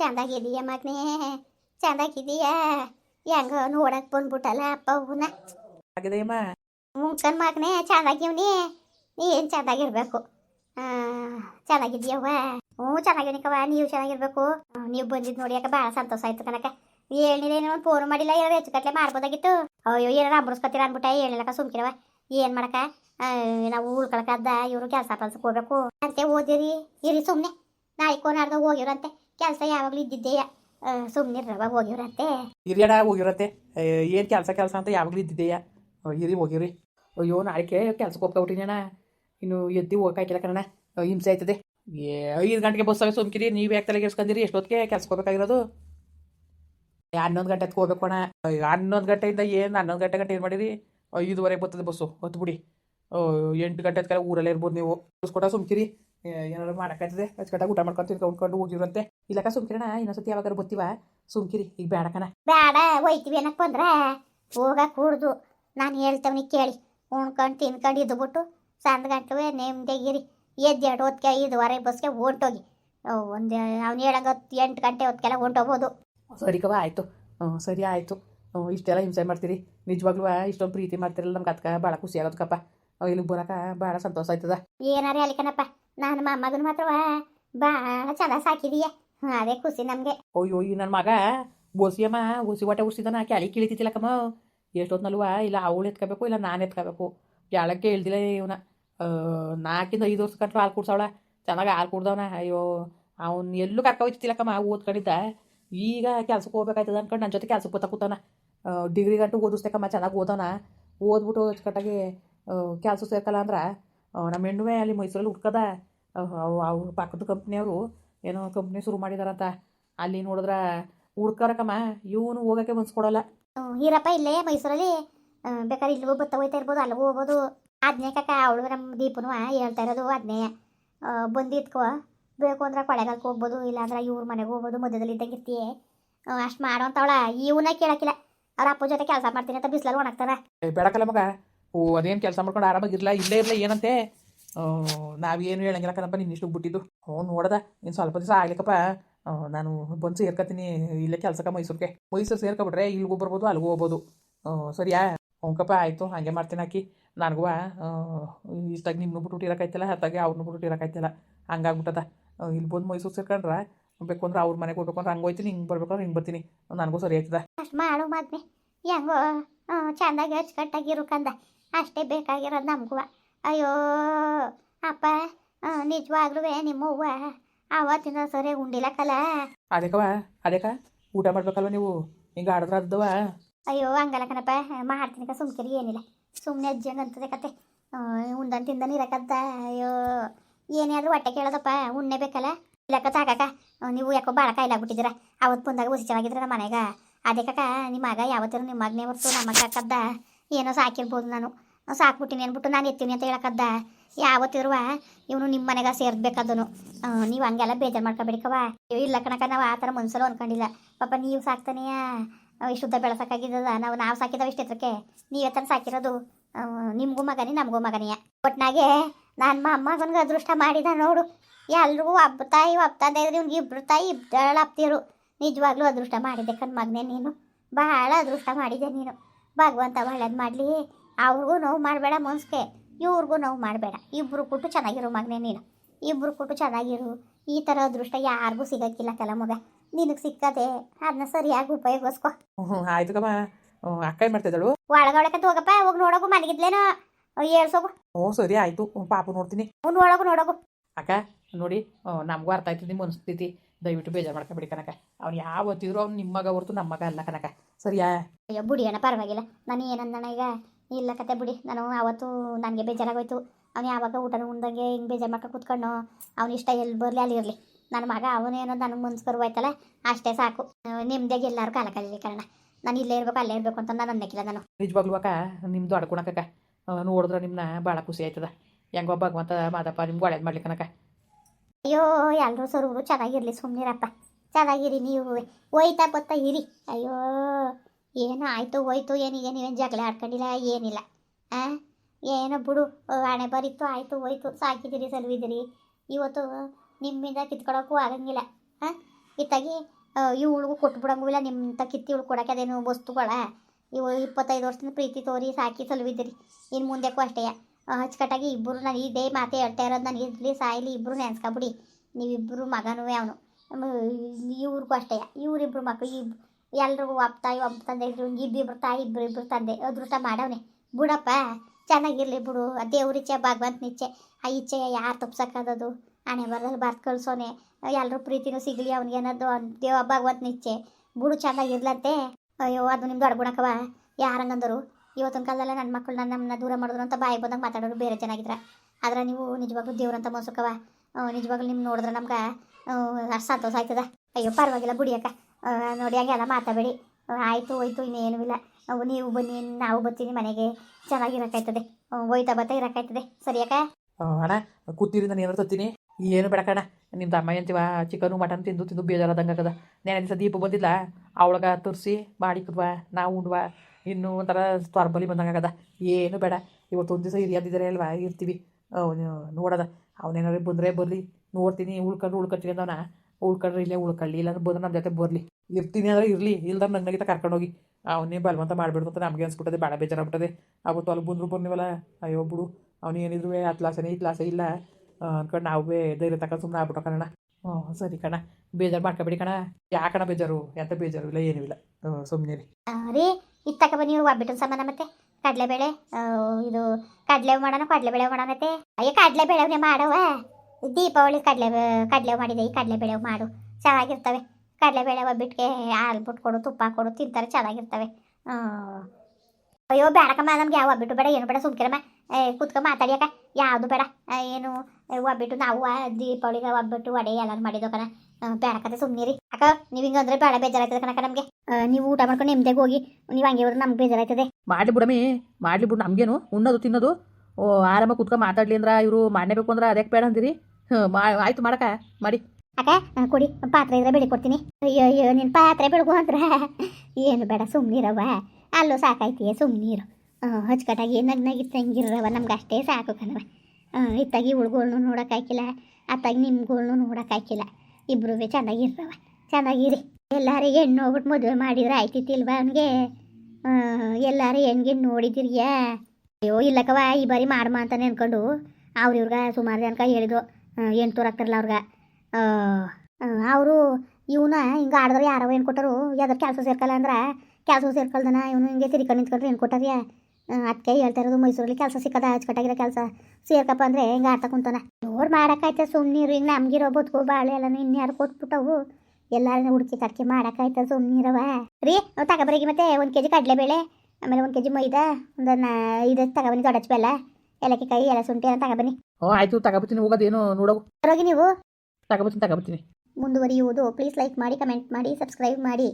ಚಂದಾಗಿದೀಯ ಮಗನೇ. ಚೆಂದಾಗಿದೀಯ ಹೆಂಗ ನೋಡಕ್ ಬಂದ್ಬಿಟ್ಟಲ್ಲ ಅಪ್ಪ ಅವನ ಆಗಿದೆಯಮ್ಮ ಮುಂಕನ್ ಮಗನೇ ಚೆಂದಾಗಿವ್ನಿ. ನೀ ಏನು ಚಂದಾಗಿರ್ಬೇಕು? ಆ, ಚೆನ್ನಾಗಿದ್ಯವ್ವ ಹ್ಞೂ ಚೆನ್ನಾಗಿನಿಕವ್ವ ನೀವು ಚೆನ್ನಾಗಿರ್ಬೇಕು ನೀವು ಬಂದಿದ್ದು ನೋಡಿ ಯಾಕೆ ಭಾಳ ಸಂತೋಷ ಆಯ್ತು ಕನಕ ಏನೋ ಒಂದು ಫೋನ್ ಮಾಡಿಲ್ಲ ಏನೋ ಹೆಚ್ಚು ಕಟ್ಲೆ ಮಾಡ್ಬೋದಾಗಿತ್ತು. ಅಯ್ಯೋ ಏನಾರ ಅಂಬರ್ಸ್ಕೊತೀರ ಅನ್ಬಿಟ್ಟ ಹೇಳಿಲ್ಲಕ ಸುಮ್ಕಿರವ ಏನು ಮಾಡಕ? ನಾವು ಉಳ್ಕೊಳಕದ್ದ ಇವರು ಕೆಲಸ ಪಲ್ಸಕ್ಕೆ ಹೋಗ್ಬೇಕು. ಅಂತೆ ಓದಿರಿ ಇರಿ ಸುಮ್ಮನೆ ನಾಳೆ ನಾಡ್ದ ಹೋಗಿವ್ರಂತೆ. ಕೆಲಸ ಯಾವಾಗಲೂ ಇದ್ದಿದ್ದೆಯ ಸುಮ್ಮನಿರವ ಹೋಗಿವ್ರಂತೆ. ಹಿರಿಯಡ ಹೋಗಿರತ್ತೆ ಏನ್ ಕೆಲಸ ಕೆಲಸ ಅಂತ ಯಾವಾಗಲೂ ಇದ್ದಿದ್ದೆಯಾ ಹಿರಿ ಹೋಗಿರಿ ಅಯ್ಯೋ ನಾಳೆಗೆ ಕೆಲ್ಸಕ್ಕೆ ಹೋಗ್ಬಿಟ್ಟಿನ ಇನ್ನು ಎದ್ದು ಹೋಗಕ್ಕಾಗಿಲ್ಲ ಕಣ ಹಿಂಸೆ ಆಯ್ತದೆ. ಏ, ಐದು ಗಂಟೆಗೆ ಬಸ್ಸಾಗ ಸುಮ್ಕಿರಿ. ನೀವು ಯಾಕೆ ತಲೆಗೆ ಇಸ್ಕೊಂಡಿರಿ ಎಷ್ಟೊತ್ತಿಗೆ ಕೆಲ್ಸಕ್ಕೆ ಹೋಗ್ಬೇಕಾಗಿರೋದು? ಹನ್ನೊಂದು ಗಂಟೆ ಹೋಗ್ಬೇಕು ಅಣ್ಣ. ಹನ್ನೊಂದು ಗಂಟೆಯಿಂದ ಏನು ಹನ್ನೊಂದು ಗಂಟೆ ಗಂಟೆ ಏನು ಮಾಡಿರಿ? ಐದುವರೆಗೆ ಬರ್ತದೆ ಬಸ್ಸು. ಹೊತ್ತು ಬಿಡಿ ಎಂಟು ಗಂಟೆ ಹೊತ್ಗೆಲ್ಲ ಊರಲ್ಲೇ ಇರ್ಬೋದು ನೀವು. ಕೊಟ್ಟ ಸುಮ್ಕಿರಿ. ಏನಾದ್ರು ಮಾಡೋಕ್ಕಾಯ್ತದೆ? ಅಚ್ಚುಕಟ್ಟಾಗಿ ಊಟ ಮಾಡ್ಕೊಂಡು ತಿನ್ಕೊಂಡು ಹೋಗಿರಂತೆ ಇಲ್ಲಕ್ಕ ಸುಮ್ಕಿರಣ ಇನ್ನೊಂದ್ಸತಿ ಯಾವಾಗಾರು ಬತ್ತೀವ ಸುಮ್ಕಿರಿ ಈಗ ಬೇಡಕನ ಬೇಡ ಒಯ್ತೀವಿ ಏನಪ್ಪ ಬಂದ್ರೆ? ಹೋಗ ಕೂಡ್ದು. ನಾನು ಹೇಳ್ತೇವನಿ ಕೇಳಿ. ಉಣ್ಕೊಂಡು ತಿನ್ಕೊಂಡು ಇದ್ಬಿಟ್ಟು ಸಂದ್ ಗಂಟೆ ನೆಮ್ಮದಿಗಿರಿ ಎದ್ದು ಎರಡು ಹೊತ್ತಿಗೆ ಐದುವರೆ ಬಸ್ಗೆ ಹೊಂಟೋಗಿ. ಒಂದು ಅವ್ನು ಹೇಳಂಗ ಎಂಟು ಗಂಟೆ ಹೊತ್ತಿಗೆಲ್ಲ ಹೊಂಟೋಗ್ಬೋದು. ಸರಿ ಕವ ಆಯಿತು. ಸರಿ ಆಯಿತು. ಇಷ್ಟೆಲ್ಲ ಹಿಂಸೆ ಮಾಡ್ತೀರಿ. ನಿಜವಾಗ್ಲೂ ಇಷ್ಟೊಂದು ಪ್ರೀತಿ ಮಾಡ್ತಿರಲ್ಲ ನಮ್ಗೆ ಅದಕ್ಕೆ ಭಾಳ ಖುಷಿ ಆಗೋದಕ್ಕಪ್ಪ ಇಲ್ಲಿಗೆ ಬರೋಕೆ ಭಾಳ ಸಂತೋಷ ಆಯ್ತದ. ಏನಾರೇ ಅಲ್ಲಿಕನಪ್ಪ ನಾನು ಮೊಮ್ಮಗನ ಮಾತ್ರ ಭಾಳ ಚೆನ್ನಾಗಿ ಸಾಕಿದೀಯ. ಹ್ಮ್, ಅದೇ ಖುಷಿ ನಮಗೆ. ಅಯ್ಯೋ ಈ ನನ್ನ ಮಗ ಓಸಿಯಮ್ಮ ಓಸಿ ಹೊಟ್ಟೆ ಉರ್ಸಿದಾನ ಅಳಿ ಕೀಳಿತಿತ್ತಿಲ್ಲಕ್ಕಮ್ಮ ಎಷ್ಟೊತ್ತಿನಲ್ವ ಇಲ್ಲ ಅವಳು ಎತ್ಕೋಬೇಕು ಇಲ್ಲ ನಾನು ಎತ್ಕೋಬೇಕು. ಕೆಳಕ್ಕೆ ಇಳ್ದಿಲ್ಲ ಇವನ. ನಾಲ್ಕಿಂದ ಐದು ವರ್ಷ ಕಂಟ್ರು ಹಾಲು ಕುಡ್ಸವಳ. ಚೆನ್ನಾಗಿ ಹಾಲು ಕುಡ್ದವನ. ಅಯ್ಯೋ ಅವ್ನು ಎಲ್ಲೂ ಕರ್ಕೊ ಹೋಯ್ತಿಲ್ಲಕ್ಕಮ್ಮ ಓದ್ಕೊಂಡಿದ್ದ. ಈಗ ಕೆಲ್ಸಕ್ಕೆ ಹೋಗ್ಬೇಕಾಯ್ತದ ಅನ್ಕೊಂಡು ನನ್ನ ಜೊತೆ ಕೆಲ್ಸಕ್ಕೆ ಬತ್ತಾ ಕೂತಾನ. ಡಿಗ್ರಿ ಗಂಟು ಓದಿಸ್ತೇಕಮ್ಮ ಚೆನ್ನಾಗಿ ಓದೋನ ಓದ್ಬಿಟ್ಟು ಅಚ್ಚುಕಟ್ಟಾಗಿ ಕೆಲಸ ಸೇರ್ಕಲ್ಲ ಅಂದ್ರೆ ನಮ್ಮ ಹೆಣ್ಣುವೆ ಅಲ್ಲಿ ಮೈಸೂರಲ್ಲಿ ಹುಡ್ಕದ. ಅವ್ರ ಪಕ್ಕದ ಕಂಪ್ನಿಯವರು ಏನೋ ಕಂಪ್ನಿ ಶುರು ಮಾಡಿದಾರಂತ. ಅಲ್ಲಿ ನೋಡಿದ್ರೆ ಹುಡ್ಕರಕಮ್ಮ ಇವನು ಹೋಗಕ್ಕೆ ಮನ್ಸ್ಕೊಡಲ್ಲ ಹೀರಪ್ಪ ಇಲ್ಲೇ ಮೈಸೂರಲ್ಲಿ ಬೇಕಾದ್ರೆ ಇಲ್ಲಿಗೂ ಬತ್ತ ಹೋಯ್ತಾ ಇರ್ಬೋದು ಅಲ್ಲಿಗೂ ಹೋಗ್ಬೋದು. ಅದ್ನೇ ಕಕ್ಕ ಅವಳು ನಮ್ಮ ದೀಪನು ಹೇಳ್ತಾ ಇರೋದು ಅದನ್ನೇ ಬಂದಿತ್ಕೋ ಬೇಕು ಅಂದ್ರೆ ಕೊಳೆಗಾಲಕ್ಕೆ ಹೋಗ್ಬೋದು ಇಲ್ಲಾಂದ್ರೆ ಇವ್ರ ಮನೆಗೆ ಹೋಗ್ಬೋದು ಮಧ್ಯದಲ್ಲಿ ಇದ್ದಂಗೆ ಇರ್ತೀಯ. ಅಷ್ಟು ಮಾಡೋ ಅಂತವಳ ಇವನ್ನ ಕೇಳಕ್ಕಿಲ್ಲ. ಅವ್ರ ಅಪ್ಪ ಜೊತೆ ಕೆಲಸ ಮಾಡ್ತೀನಿ ಅಂತ ಬಿಸಿಲಲ್ಲಿ ಒಣಗ್ತಾರ. ಬೇಡಕಲ್ಲ ಮಗ. ಓ ಅದೇನು ಕೆಲಸ ಮಾಡ್ಕೊಂಡು ಆರಾಮಾಗಿರ್ಲ ಇಲ್ಲೇ ಇರಲ್ಲ ಏನಂತೆ? ನಾವೇನು ಹೇಳಂಗಿಲ್ಲ ಕಣಪ್ಪ ನೀನು ಇಷ್ಟು ಬಿಟ್ಟಿದ್ದು ಹ್ಞೂ ನೋಡದ ಇನ್ನು ಸ್ವಲ್ಪ ದಿವಸ ಆಗ್ಲಿಕ್ಕಪ್ಪ. ನಾನು ಬಂದು ಸೇರ್ಕೊತೀನಿ ಇಲ್ಲೇ ಕೆಲ್ಸಕ್ಕೆ ಮೈಸೂರಿಗೆ. ಮೈಸೂರು ಸೇರ್ಕೊಬಿಟ್ರೆ ಇಲ್ಲಿಗೂ ಬರ್ಬೋದು ಅಲ್ಲಿಗೂ ಹೋಗ್ಬೋದು. ಸರಿಯಾ? ಹ್ಞೂಕಪ್ಪ ಆಯಿತು, ಹಾಗೆ ಮಾಡ್ತೀನಿ ಹಾಕಿ ನನಗೂ ಇಷ್ಟಾಗಿ ನಿಮ್ಮನ್ನು ಬಿಟ್ಟು ಇರೋಕ್ಕಾಯ್ತಲ್ಲ ಹತ್ತಾಗಿ ಅವ್ರನ್ನೂ ಬಿಟ್ಟು ಇರೋಕ್ಕಾಯ್ತಲ್ಲ ಹಂಗಾಗ್ಬಿಟ್ಟದ. ಇಲ್ಲಿ ಬಂದು ಮೈಸೂರು ಸೇರ್ಕೊಂಡ್ರೆ ಬೇಕು ಅಂದ್ರೆ ಅವ್ರ ಮನೆಗೆ ಹೋಗ್ಬೇಕು ಅಂದ್ರೆ ಹಂಗೆ ಹೋಯ್ತೀನಿ, ಹಿಂಗೆ ಬರ್ಬೇಕಂದ್ರೆ ಹಿಂಗೆ ಬರ್ತೀನಿ. ನನಗೂ ಸರಿ ಆಯ್ತದ. ಅಷ್ಟು ಮಾಡು ಮದ್ವೆ. ಹೆಂಗೋ ಚೆನ್ನಾಗಿ ಅಚ್ಚುಕಟ್ಟಾಗಿರು ಕಂದ. ಅಷ್ಟೇ ಬೇಕಾಗಿರೋದು ನಮಗೂ ಅಯ್ಯೋ ಅಪ್ಪ ನಿಜವಾಗ್ಲೂ ನಿಮ್ಮ ಅವ್ವ ಅವತ್ತಿನ ಸರಿ ಉಂಡಿಲಕ್ಕಲ್ಲ ಅದಕ್ಕವ ಅದಕ್ಕ ಊಟ ಮಾಡ್ಬೇಕಲ್ವ ನೀವು? ಹಿಂಗೆ ಆಡಿದ್ರೆ ಅದ್ದವ ಅಯ್ಯೋ ಹಂಗಲ್ಲ ಕಣಪ್ಪ. ಮಾಡ್ತೀನಿ ಕ ಸುಮ್ಕಿರಿ ಏನಿಲ್ಲ. ಸುಮ್ಮನೆ ಅಜ್ಜಂಗೆ ಅಂತದೆ ಕತೆ. ಉಂಡನ್ ತಿಂದನ್ ಇರಕದ್ದ ಅಯ್ಯೋ ಏನೇ ಆದ್ರೂ ಹೊಟ್ಟೆ ಕೇಳೋದಪ್ಪ. ಉಣ್ಣೆ ಬೇಕಲ್ಲ? ಇಲ್ಲಕ್ಕ ಸಾಕಾಕ ನೀವು ಯಾಕೋ ಭಾಳ ಕಾಯಿಲಾಗ್ಬಿಟ್ಟಿದ್ದೀರ ಅವತ್ತು ಬಂದಾಗ ಉಸಿ ಚೆನ್ನಾಗಿದ್ರೆ ನಮ್ಮ ಮನೆಗ. ಅದೇ ಕಕ್ಕ ನಿಮ್ಮ ಮಗ ಯಾವತ್ತಿರೋ ನಿಮ್ಮ ಮಗನೇ ಹೊರ್ತು ನಮ್ಮ ಹಾಕದ್ದ ಏನೋ ಸಾಕಿರ್ಬೋದು ನಾನು. ಸಾಕ್ಬಿಟ್ಟಿನಿ ಅಂದ್ಬಿಟ್ಟು ನಾನು ಎತ್ತೀನಿ ಅಂತ ಹೇಳಕ್ಕದ್ದ. ಯಾವತ್ತಿರುವ ಇವನು ನಿಮ್ಮ ಮನೆಗ ಸೇರ್ಬೇಕಾದನು ನೀವು ಹಂಗೆಲ್ಲ ಬೇಜಾರು ಮಾಡ್ಕೊಬೇಡಿಕವ ಇಲ್ಲ ಕಣಕ ನಾವು ಆ ಥರ ಮನ್ಸಲ್ಲೂ ಅನ್ಕೊಂಡಿಲ್ಲ. ಪಾಪ ನೀವು ಸಾಕ್ತಾನೆಯಾ? ಇಷ್ಟುದ್ದ ಬೆಳೆಸೋಕ್ಕಾಗಿದ್ದದ ನಾವು ನಾವು ಸಾಕಿದವ ಇಷ್ಟ ನೀವೇ ತಾನು ಸಾಕಿರೋದು? ನಿಮಗೂ ಮಗನೇ, ನಮಗೂ ಮಗನೆಯ? ಒಟ್ನಾಗೆ ನಾನು ಮೊಮ್ಮಗನಿಗೆ ಅದೃಷ್ಟ ಮಾಡಿದ ನೋಡು. ಎಲ್ರಿಗೂ ಹಬ್ಬ ತಾಯಿ ಅಪ್ಪ ತಂದೆ ಇವ್ನಿಗೆ ಇಬ್ಬರು ತಾಯಿ ಇಬ್ಬರು ಹಬ್ತಿರು ನಿಜವಾಗ್ಲೂ ಅದೃಷ್ಟ ಮಾಡಿದೆ ಕಣ್ ಮಗನೇ ನೀನು. ಭಾಳ ಅದೃಷ್ಟ ಮಾಡಿದೆ ನೀನು. ಭಗವಂತ ಒಳ್ಳೇದು ಮಾಡಲಿ. ಅವ್ರಿಗೂ ನೋವು ಮಾಡಬೇಡ ಮನ್ಸ್ಗೆ ಇವ್ರಿಗೂ ನೋವು ಮಾಡಬೇಡ. ಇಬ್ಬರು ಕೊಟ್ಟು ಚೆನ್ನಾಗಿರು ಮಗನೇ ನೀನು. ಇಬ್ಬರು ಕೊಟ್ಟು ಚೆನ್ನಾಗಿರು. ಈ ಥರ ಅದೃಷ್ಟ ಯಾರಿಗೂ ಸಿಗೋಕ್ಕಿಲ್ಲ ಕೆಲ ಮಗ ನಿನಗೆ ಸಿಕ್ಕದೆ ಅದನ್ನ ಸರಿಯಾಗಿ ಉಪಯೋಗಿಸ್ಕೊ. ಹ್ಞೂ ಆಯ್ತು ಕಮ್ಮ. ಹ್ಞೂ ಅಕ್ಕ ಏನು ಮಾಡ್ತಿದ್ದಾಳು? ಒಳಗೊಳಕಂತ ಹೋಗಪ್ಪ ಹೋಗಿ ನೋಡೋಗು ಮಲಗಿದ್ಲೇನೋ ಹೇಳ್ಸೋಗು ಓ ಸರಿ ಆಯ್ತು. ಪಾಪ ನೋಡ್ತೀನಿ. ಅವ್ನು ನೋಡೋಗು ನೋಡೋಗು. ಅಕ್ಕ ನೋಡಿ ನಮಗೂ ಅರ್ಥ ಆಯ್ತು ನಿಮ್ಮ ಮನಸ್ಥಿತಿ ದಯವಿಟ್ಟು ಬೇಜಾರು ಮಾಡ್ಕೊಬಿಡಿ ಕನಕ ಅವ್ನು ಯಾವತ್ತಿದ್ರು ಅವ್ನು ನಿಮ್ಮ ಮಗ ಹೊರ್ತು ನಮ್ಮ ಮಗ ಅಲ್ಲ ಕನಕ ಸರಿಯಾ? ಅಯ್ಯೋ ಬುಡಿಯಣ್ಣ ಪರವಾಗಿಲ್ಲ. ನಾನು ಏನಂದಣ ಈಗ? ಇಲ್ಲ ಕತೆ ಬಿಡಿ. ನಾನು ಅವತ್ತು ನನಗೆ ಬೇಜಾರಾಗೋಯ್ತು. ಅವನು ಯಾವಾಗ ಊಟ ಉಂಡಂಗೆ ಹಿಂಗೆ ಬೇಜಾರು ಮಾಡ್ಕೊಂಡು ಕೂತ್ಕೊಂಡು ಅವ್ನು ಇಷ್ಟ ಎಲ್ಲಿ ಬರಲಿ ಅಲ್ಲಿ ಇರಲಿ. ನನ್ನ ಮಗ ಅವನೇನೋ ನನಗೆ ಮನ್ಸು ಹೋಯ್ತಲ್ಲ ಅಷ್ಟೇ ಸಾಕು. ನಿಮ್ದಾಗೆ ಎಲ್ಲರೂ ಕಾಲ ಕಲೀಲಿ ಕಾರಣ ನಾನು ಇಲ್ಲೇ ಇರ್ಬೇಕು ಅಲ್ಲೇ ಇರಬೇಕು ಅಂತ ನಾನು ಅನ್ನಕ್ಕಿಲ್ಲ ನಾನು. ನಿಜವಾಗ್ಲೂ ಅಕ್ಕ ನಿಮ್ಮದು ಅಡ್ಕೊಳಕಕ್ಕ ನೋಡಿದ್ರೆ ನಿಮ್ಮನ್ನ ಭಾಳ ಖುಷಿ ಆಯ್ತದ. ಹೆಂಗೋ ಭಗವಂತ ಮಾದಪ್ಪ ನಿಮ್ಗೆ ಒಳ್ಳೇದು ಮಾಡ್ಲಿಕ್ಕನಕ ಕನಕ ಅಯ್ಯೋ ಎಲ್ಲರೂ ಸರು ಚೆನ್ನಾಗಿರಲಿ ಸುಮ್ಮನೆ ಸುಮ್ಮನಿರಪ್ಪ ಚೆನ್ನಾಗಿರಿ ನೀವು. ಹೋಯ್ತಾ ಬತ್ತಾ ಇರಿ. ಅಯ್ಯೋ. ಏನೋ ಆಯಿತು, ಹೋಯ್ತು ಏನು ನೀವೇನು ಜಗಳ ಆಡ್ಕೊಂಡಿಲ್ಲ, ಏನಿಲ್ಲ. ಆ? ಏನೋ ಬಿಡು ಹಣೆ ಬರಿತ್ತು ಆಯಿತು, ಹೋಯ್ತು ಸಾಕಿದ್ದೀರಿ ಸಲ್ವಿದ್ದೀರಿ ಇವತ್ತು ನಿಮ್ಮಿಂದ ಕಿತ್ಕೊಳಕ್ಕೂ ಆಗಂಗಿಲ್ಲ. ಹಾಂ ಇತ್ತಾಗಿ ಇವಳಿಗೂ ಇಲ್ಲ ನಿಮ್ಮ ಕಿತ್ತಿ ಇವಳು ಕೊಡಕ್ಕೆ ಅದೇನು ವಸ್ತುಗಳ. ಇವು ಇಪ್ಪತ್ತೈದು ವರ್ಷದಿಂದ ಪ್ರೀತಿ ತೋರಿ, ಸಾಕಿ ಸಲುವಿದ್ದೀರಿ ಇನ್ನು ಮುಂದೆಕ್ಕೂ ಅಷ್ಟೇ. ಅಚ್ಚುಕಟ್ಟಾಗಿ ಇಬ್ಬರು ನಾನು ಇದೇ ಮಾತೆ ಹೇಳ್ತಾ ಇರೋದು ನಾನು ಇರಲಿ, ಸಾಯಲಿ ಇಬ್ಬರು ನೆನ್ಸ್ಕೊಬಿಡಿ. ನೀವಿಬ್ಬರು ಮಗನೂ ಅವನು ಇವ್ರಿಗೂ ಅಷ್ಟೇ. ಇವರಿಬ್ರು ಮಕ್ಕಳು ಇಬ್ ಎಲ್ರಿಗೂ ಒಬ್ಬ ತಾಯಿ ಒಬ್ಬ ತಂದೆ, ಇದ್ರು ಇಬ್ಬಿಬ್ರು ತಾಯಿ ಇಬ್ಬರು ಇಬ್ಬರು ತಂದೆ, ಅದೃಷ್ಟ ಮಾಡವನೆ. ಬಿಡಪ್ಪ, ಚೆನ್ನಾಗಿರಲಿ ಬಿಡು ಆ ದೇವ್ರ ಇಚ್ಛೆ, ಭಗವಂತನ ಇಚ್ಛೆ. ಆ ಇಚ್ಛೆ ಯಾರು ತಪ್ಸಕ್ಕಾದದು ಆನೆ ಬರೋದು ಬರ್ದು ಕಳ್ಸೋನೆ. ಎಲ್ಲರೂ ಪ್ರೀತಿನೂ ಸಿಗಲಿ ಅವ್ನಿಗೆ ದೇವ, ಭಗವಂತನ ಇಚ್ಛೆ. ಬುಡು, ಚೆನ್ನಾಗಿರ್ಲಂತೆ. ಅಯ್ಯೋ, ಅದು ನಿಮ್ದು ಅಡ್ಗುಣಕವ ಯಾರಂಗಂದರು ಇವತ್ತಿನ ಕಾಲದಲ್ಲ ನನ್ನ ಮಕ್ಕಳು ನನ್ನ ನಮ್ಮನ್ನ ದೂರ ಮಾಡಿದ್ರು ಅಂತ ಬಾಯಿ ಬಂದಂಗೆ ಮಾತಾಡೋರು ಬೇರೆ ಚೆನ್ನಾಗಿದ್ರ. ಆದ್ರೆ ನೀವು ನಿಜವಾಗ್ಲೂ ದೇವ್ರಂತ ಮೋಸಕ್ಕವ ನಿಜವಾಗ್ಲೂ ನಿಮ್ಮ ನೋಡಿದ್ರೆ ನಮ್ಗೆ? ಅಷ್ಟು ಸಂತೋಷ ಆಯ್ತದ ಅಯ್ಯೋ, ಪರವಾಗಿಲ್ಲ ಬುಡಿಯಕ್ಕ ನೋಡಿ ಹಂಗೆಲ್ಲ ಮಾತಾಡಬೇಡಿ. ಆಯಿತು, ಹೋಯ್ತು, ಇನ್ನೇನು ಇಲ್ಲ. ನಾವು ಬನ್ನಿ, ನಾವು ಬರ್ತೀನಿ ಮನೆಗೆ. ಚೆನ್ನಾಗಿರಕ್ಕಾಯ್ತದೆ. ಹೋಯ್ತಾ ಬತ್ತ ಇರಕ್ಕಾಯ್ತದೆ. ಸರಿಯಾಕ ಅಣ್ಣ, ಕೂತೀರಿ, ನಾನು ಏನಾರು ತತ್ತೀನಿ ಏನು ಬೇಡ ಕಣ ನಿಮ್ದು ಅಮ್ಮ ಅಂತೀವ ಚಿಕನು, ಮಟನ್ ತಿಂದು ತಿಂದು ಬೇಜಾರಾದಂಗೆ ಆಗದ. ನೆನೆ ದಿವಸ ದೀಪ ಬಂದಿಲ್ಲ ಅವಳಗ ತರಿಸಿ ಕೊಡುವ ನಾವು ಉಂಡ್ವ. ಇನ್ನೂ ಒಂಥರ ತೊರ್ಬಲಿ ಬಂದಂಗೆ ಆಗದ. ಏನು ಬೇಡ, ಇವತ್ತು ಒಂದು ದಿವಸ ಹಿರಿಯದಿದ್ದಾರೆ ಅಲ್ವಾ, ಇರ್ತೀವಿ. ನೋಡದ. ಅವನೇನಾದ್ರು ಬಂದರೆ ಬರಲಿ, ನೋಡ್ತೀನಿ, ಉಳ್ಕೊಂಡು ಉಳ್ಕೊತೀನಿ ಅಂದವನ. ಉಳ್ಕೊಂಡ್ರೆ ಇಲ್ಲೇ ಉಳ್ಕೊಳ್ಳಿ, ಇಲ್ಲಾಂದ್ರೆ ಬಂದ್ರೆ ನಮ್ಮ ಜೊತೆ ಬರಲಿ. ಇರ್ತೀನಿ ಅಂದ್ರೆ ಇರಲಿ, ಇಲ್ದಾರ ನಂಗೆ ನಗಿತ ಕರ್ಕೊಂಡೋಗಿ. ಅವನೇ ಬಲವಂತ ಮಾಡಿಬಿಡ್ತು ಅಂತ ನಮಗೆ ಅನ್ಸ್ಬಿಟ್ಟದೆ ಭಾಳ ಬೇಜಾರಾಗ್ಬಿಟ್ಟದೆ. ಅವತ್ತು ಅಲ್ಲಿ ಬಂದರು ಬಂದಿವಲ್ಲ ಅಯ್ಯೋ ಬಿಡು, ಅವನು ಏನಿದ್ರು ಈ ಇತ್ಲಾಸೆ ಇಲ್ಲ ಅಂದ್ಕೊಂಡು ನಾವೇ ಧೈರ್ಯ ತಕ್ಕ ಸುಮ್ಮನೆ ಆಗ್ಬಿಟ್ಟು ಕಣ ಹ್ಞೂ ಸರಿ ಕಣ, ಬೇಜಾರು ಮಾಡ್ಕೊಬೇಡಿ ಕಣ. ಯಾಕಣ ಬೇಜಾರು, ಎಂತ ಬೇಜಾರು ಇಲ್ಲ, ಏನೂ ಇಲ್ಲ. ಸುಮ್ಮನೆ ರೀ ರೀ ಇತ್ತಕ ಬನ್ನಿ ಒಬ್ಬಿಟ್ಟು ಸಮಾನ ಮತ್ತೆ. ಕಡಲೆಬೇಳೆ ಇದು ಕಡಲೆ ಮಾಡೋಣ ಕಡಲೆಬೇಳೆ ಮಾಡೋಣತೆ ಅಯ್ಯೋ ಬೇಳೆ ಮಾಡವ? ದೀಪಾವಳಿ ಕಡಲೆ ಕಡಲೆ ಮಾಡಿದೆ, ಈ ಕಡಲೆ ಬೇಳೆ ಮಾಡು. ಚೆನ್ನಾಗಿರ್ತವೆ. ಕಡಲೆಬೇಳೆ ಒಬ್ಬಿಟ್ಟಿಗೆ ಹಾಲು ಬಿಟ್ಕೊಡು, ತುಪ್ಪ ಕೊಡು ತಿಂತಾರೆ, ಚೆನ್ನಾಗಿರ್ತವೆ. ಅಯ್ಯೋ ಬೇಡಕಮ್ಮ ನಮ್ಗೆ ಯಾವ ಒಬ್ಬಿಟ್ಟು ಬೇಡ, ಏನು ಬೇಡ, ಸುಮ್ಕಿರಮ್ಮ. ಮಾತಾಡಿ ಅಕ್ಕ. ಯಾವುದು ಬೇಡ. ಏನು ಒಬ್ಬಿಟ್ಟು ನಾವು ದೀಪಾವಳಿಗೆ ಒಬ್ಬಿಟ್ಟು ವಡೆ ಎಲ್ಲರೂ ಮಾಡಿದೋ ಕಣ ಬೇಡಕತೆ ಸುಮ್ಮನಿರಿ ಅಕ್ಕ, ನೀವು ಹಿಂಗಂದ್ರೆ ಬೇಡ, ಬೇಜಾರಾಯ್ತದೆ ಕಣಕ ನಮಗೆ. ನೀವು ಊಟ ಮಾಡ್ಕೊಂಡು ನೆಮ್ಮದಿಗೆ ಹೋಗಿ, ನೀವು ಹಂಗೆ ಹೋದ್ರೆ ನಮ್ಗೆ ಬೇಜಾರಾಯ್ತದೆ. ಮಾಡ್ಲಿ ಬಿಡಮಿ ಮಾಡ್ಲಿ ಬಿಡು, ನಮಗೇನು ಉಣ್ಣೋದು, ತಿನ್ನೋದು. ಓ ಆರಾಮಾಗಿ ಕುತ್ಕೊಂಡು ಮಾತಾಡ್ಲಿ ಅಂದ್ರ ಇವರು ಮಾಡಬೇಕು ಅಂದ್ರೆ ಅದಕ್ಕೆ ಬೇಡ ಅಂದಿರಿ? ಆಯ್ತು ಮಾಡಕ, ಮಾಡಿ. ಅಕ್ಕ ಕೊಡಿ, ಪಾತ್ರೆ ಇದ್ರೆ ಬೆಳಿ ಕೊಡ್ತೀನಿ. ಅಯ್ಯೋ ಅಯ್ಯೋ ನಿನ್ನ ಪಾತ್ರೆ ಬೆಳಗು ಅಂದ್ರ ಏನು ಬೇಡ ಸುಮ್ಮನಿರವ ಅಲ್ಲೂ ಸಾಕಾಯ್ತೀಯ ಸುಮ್ಮನೀರು ಹಚ್ಕಟ್ಟಾಗಿ ನಗ್ ನಗಿತ್ತು ಹೆಂಗಿರವ ನಮ್ಗೆ ಅಷ್ಟೇ ಸಾಕು ಕಣವ ಇತ್ತಾಗಿ ಉಳ್ಗಳ್ನು ನೋಡೋಕ್ಕಾಯ್ಕಿಲ್ಲ, ಅತ್ತಾಗಿ ನಿಮ್ಗಳ್ನು ನೋಡೋಕ್ಕಾಯ್ಕಿಲ್ಲ. ಇಬ್ರು ಚೆನ್ನಾಗಿರ್ರವ ಚೆನ್ನಾಗಿರಿ ಎಲ್ಲಾರು ಹೆಣ್ಣು ಹೋಗ್ಬಿಟ್ಟು ಮದುವೆ ಮಾಡಿದ್ರೆ ಆಯ್ತಿತ್ತಿಲ್ವಾ ಅವನಿಗೆ? ಎಲ್ಲಾರು ಹೆಣ್ಗೆ ನೋಡಿದಿರಿಯಾ? ಅಯ್ಯೋ ಇಲ್ಲಕವ ಈ ಬಾರಿ ಮಾಡಮ್ಮ ಅಂತಾನೆ ಅನ್ಕೊಂಡು ಅವ್ರ ಇವ್ರಿಗೆ ಸುಮಾರು ಜನಕ ಹೇಳಿದ್ರು. ಏನು ತೋರಾಗ್ತಾರಲ್ಲ ಅವ್ರಿಗೆ. ಅವರು ಇವನ ಹಿಂಗೆ ಆಡಿದ್ರೆ ಯಾರವ ಏನು ಕೊಟ್ಟರು, ಯಾವ್ದಾರು ಕೆಲಸ ಸೇರ್ಕಲ್ಲ ಅಂದ್ರೆ ಕೆಲಸ ಸೇರ್ಕಲ್ದನ ಇವನು ಹಿಂಗೆ ತಿರ್ಕೊಂಡು ನಿಂತ್ಕೊಂಡ್ರೆ ಏನು ಕೊಟ್ಟಾರ್ಯ ಅದಕ್ಕೆ ಹೇಳ್ತಾ ಇರೋದು ಮೈಸೂರಲ್ಲಿ ಕೆಲಸ ಸಿಕ್ಕದ, ಅಚ್ಚುಕಟ್ಟಾಗಿರೋ ಕೆಲಸ ಸೇರ್ಕಪ್ಪ ಅಂದರೆ ಹಿಂಗೆ ಆಡ್ತಾ ಕುಂತಾನ. ನೋಡಿ ಮಾಡೋಕ್ಕಾಯ್ತ ಸುಮ್ಮನಿರು ಹಿಂಗೆ ನಮಗಿರೋ ಬದುಕು, ಬಾಳೆ ಎಲ್ಲ ಇನ್ಯಾರು ಕೊಟ್ಬಿಟ್ಟವು. ಎಲ್ಲರನ್ನ ಹುಡುಕಿ ತರ್ಕಿ ಸುಮ್ಮನೆ ಸುಮ್ಮನಿರವ ರೀ ತಗೊಬರಿಗೆ ಮತ್ತೆ ಒಂದು ಕೆ ಜಿ ಕಡಲೆಬೇಳೆ. ಆಮೇಲೆ ಒಂದು ಕೆ ಜಿ ಮೈದಾ ಒಂದು ಇದು ತಗೊಬನ್ನಿ ದೊಡ್ಡ ಬೆಲ್ಲ. ಏಲಕ್ಕಿ ಕಾಯಿ ಎಲ್ಲ ಶುಂಠಿ ಎಲ್ಲ ತಗೊಬನ್ನಿ. ಹ್ಞೂ ಆಯಿತು ತಗೋಬತ್ತೀನಿ ಹೋಗೋದೇನು ನೋಡೋ ಬರೋಗಿ ನೀವು? ತಗೋಬತ್ತೀನಿ ತಗೋಬತ್ತೀನಿ. ಮುಂದುವರಿಯುವುದು. ಪ್ಲೀಸ್ ಲೈಕ್ ಮಾಡಿ ಕಮೆಂಟ್ ಮಾಡಿ ಸಬ್ಸ್ಕ್ರೈಬ್ ಮಾಡಿ.